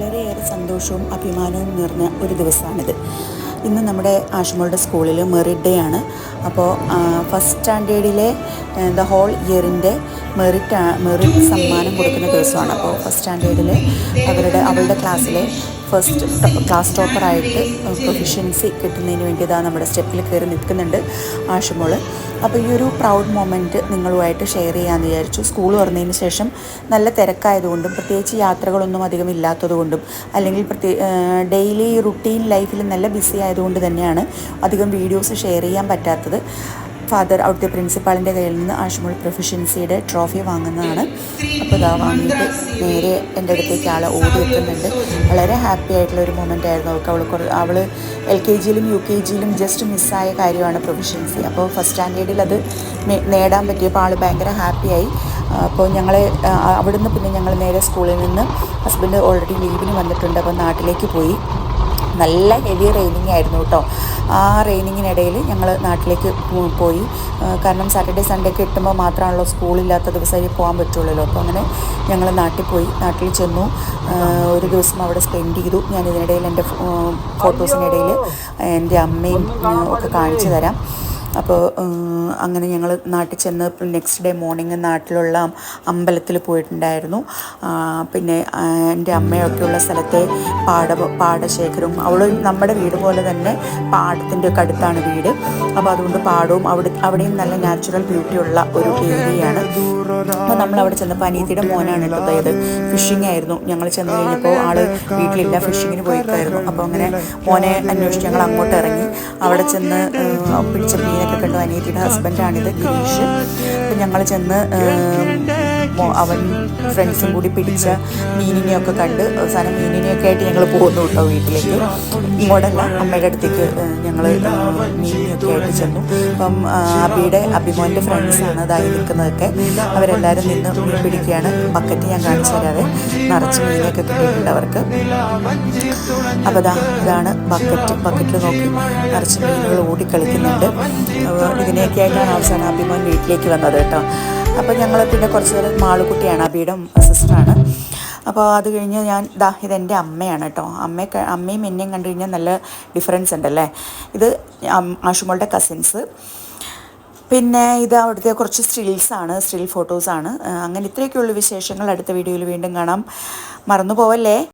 വളരെയേറെ സന്തോഷവും അഭിമാനവും നിറഞ്ഞ ഒരു ദിവസമാണിത്. ഇന്ന് നമ്മുടെ ആഷുമോളുടെ സ്കൂളിൽ മെറിറ്റ് ഡേ ആണ്. അപ്പോൾ ഫസ്റ്റ് സ്റ്റാൻഡേർഡിലെ ദ ഹോൾ ഇയറിന്റെ മെറിറ്റ് മെറിറ്റ് സമ്മാനം കൊടുക്കുന്ന ദിവസമാണ്. അപ്പോൾ ഫസ്റ്റ് സ്റ്റാൻഡേർഡിൽ അവരുടെ അവളുടെ ക്ലാസ്സിലെ ഫസ്റ്റ് ക്ലാസ് ടോപ്പറായിട്ട് പ്രൊഫിഷ്യൻസി കിട്ടുന്നതിന് വേണ്ടി ഇതാ നമ്മുടെ സ്റ്റെപ്പിൽ കയറി നിൽക്കുന്നുണ്ട് ആഷുമോൾ അപ്പോൾ ഈ ഒരു പ്രൗഡ് മൊമെന്റ് നിങ്ങളുമായിട്ട് ഷെയർ ചെയ്യാമെന്ന് വിചാരിച്ചു. സ്കൂൾ തുറന്നതിന് ശേഷം നല്ല തിരക്കായതുകൊണ്ടും പ്രത്യേകിച്ച് യാത്രകളൊന്നും അധികം ഇല്ലാത്തതുകൊണ്ടും അല്ലെങ്കിൽ പ്രത്യേ ഡെയിലി റുട്ടീൻ ലൈഫിൽ നല്ല ബിസി ആയതുകൊണ്ട് തന്നെയാണ് അധികം വീഡിയോസ് ഷെയർ ചെയ്യാൻ പറ്റാത്തത്. ഫാദർ അവിടുത്തെ പ്രിൻസിപ്പാളിന്റെ കയ്യിൽ നിന്ന് ആഷുമോൾ പ്രൊഫഷൻസിയുടെ ട്രോഫി വാങ്ങുന്നതാണ്. അപ്പോൾ ഇതാ വാങ്ങിയിട്ട് നേരെ എന്റെ അടുത്തേക്ക് ആൾ ഓടി എത്തുന്നുണ്ട് വളരെ ഹാപ്പി ആയിട്ടുള്ള ഒരു മൊമെന്റ് ആയിരുന്നു അവൾക്ക്. അവൾ കുറേ അവൾ എൽ കെ ജിയിലും യു കെ ജിയിലും ജസ്റ്റ് മിസ്സായ കാര്യമാണ് പ്രൊഫഷൻസി അപ്പോൾ ഫസ്റ്റ് സ്റ്റാൻഡേർഡിൽ അത് നേടാൻ പറ്റിയപ്പോൾ ആൾ ഭയങ്കര ഹാപ്പിയായി അപ്പോൾ ഞങ്ങൾ അവിടുന്ന് പിന്നെ ഞങ്ങൾ നേരെ സ്കൂളിൽ നിന്ന് ഹസ്ബൻഡ് ഓൾറെഡി ലീവിന് വന്നിട്ടുണ്ട്. അപ്പോൾ നാട്ടിലേക്ക് പോയി. നല്ല ഹെവി റെയിനിങ് ആയിരുന്നു കേട്ടോ. ആ റെയിനിങ്ങിനിടയിൽ ഞങ്ങൾ നാട്ടിലേക്ക് പോയി. കാരണം സാറ്റർഡേ സൺഡേ കിട്ടുമ്പോൾ മാത്രമാണല്ലോ സ്കൂളില്ലാത്ത ദിവസമായി പോകാൻ പറ്റുള്ളൂ അപ്പോൾ അങ്ങനെ ഞങ്ങൾ നാട്ടിൽ പോയി നാട്ടിൽ ചെന്നു. ഒരു ദിവസം അവിടെ സ്പെൻഡ് ചെയ്തു. ഞാൻ ഇതിനിടയിൽ എന്റെ ഫോട്ടോസിനിടയിൽ എന്റെ അമ്മയും ഒക്കെ കാണിച്ചു തരാം. അപ്പോൾ അങ്ങനെ ഞങ്ങൾ നാട്ടിൽ ചെന്ന് നെക്സ്റ്റ് ഡേ മോർണിംഗ് നാട്ടിലുള്ള അമ്പലത്തിൽ പോയിട്ടുണ്ടായിരുന്നു. പിന്നെ എന്റെ അമ്മയൊക്കെയുള്ള സ്ഥലത്തെ പാട പാടശേഖരവും അവൾ നമ്മുടെ വീട് പോലെ തന്നെ പാടത്തിന്റെ ഒക്കെ അടുത്താണ് വീട്. അപ്പോൾ അതുകൊണ്ട് പാടവും അവിടെ അവിടെയും നല്ല നാച്ചുറൽ ബ്യൂട്ടി ഉള്ള ഒരു ഏരിയയാണ്. അപ്പോൾ നമ്മൾ അവിടെ ചെന്നപ്പോൾ അനീതിയുടെ മോനാണ് അതായത് ഫിഷിംഗ് ആയിരുന്നു. ഞങ്ങൾ ചെന്ന് കഴിഞ്ഞപ്പോൾ ആൾ വീട്ടിലില്ല ഫിഷിങ്ങിന് പോയിട്ടായിരുന്നു. അപ്പോൾ അങ്ങനെ മോനെ അന്വേഷിച്ച് ഞങ്ങൾ അങ്ങോട്ട് ഇറങ്ങി. അവിടെ ചെന്ന് പിടിച്ച പിടിച്ച മീനൊക്കെ കണ്ടു അനിയത്തിയുടെ ഹസ്ബൻഡാണിത് ഗിരീഷ്. അപ്പം ഞങ്ങൾ ചെന്ന് അവൻ ഫ്രണ്ട്സും കൂടി പിടിച്ച മീനിനെയൊക്കെ കണ്ട് അവസാനം മീനിനെയൊക്കെ ആയിട്ട് ഞങ്ങൾ പോകുന്നു കേട്ടോ വീട്ടിലേക്ക്. ഇങ്ങോട്ടല്ല അമ്മയുടെ അടുത്തേക്ക് ഞങ്ങൾ മീനിനെയൊക്കെ ആയിട്ട് ചെന്നു. അപ്പം അബിയുടെ അഭിമോന്റെ ഫ്രണ്ട്സാണ് അതായി നിൽക്കുന്നതൊക്കെ അവരെല്ലാവരും നിന്ന് മീൻ പിടിക്കുകയാണ്. ബക്കറ്റ് ഞാൻ കാണിച്ചു തരാതെ നിറച്ച് മീനൊക്കെ കിട്ടിയിട്ടുണ്ട് അവർക്ക്. അപ്പോൾ അതാ ഇതാണ് ബക്കറ്റ്. ബക്കറ്റിൽ നോക്കി നിറച്ച് മീനുകൾ ഓടിക്കളിക്കുന്നുണ്ട്. ഇതിനെയൊക്കെ ആയിട്ടാണ് അവസാനം അഭിമോൻ വീട്ടിലേക്ക് വന്നത് കേട്ടോ. അപ്പോൾ ഞങ്ങൾ പിന്നെ കുറച്ച് നേരം മാളുകുട്ടിയാണ് അബിയുടെ സിസ്റ്ററാണ്. അപ്പോൾ അത് കഴിഞ്ഞ് ഞാൻ ദാ ഇതെന്റെ അമ്മയാണ് കേട്ടോ. അമ്മ അമ്മയും എന്നെയും കണ്ടു കഴിഞ്ഞാൽ നല്ല ഡിഫറൻസ് ഉണ്ടല്ലേ? ഇത് ആഷുമോളുടെ കസിൻസ് പിന്നെ ഇത് അവിടുത്തെ കുറച്ച് സ്റ്റിൽസാണ് സ്റ്റിൽ ഫോട്ടോസാണ് അങ്ങനെ ഇത്രയൊക്കെയുള്ള വിശേഷങ്ങൾ. അടുത്ത വീഡിയോയിൽ വീണ്ടും കാണാം. മറന്നു പോവല്ലേ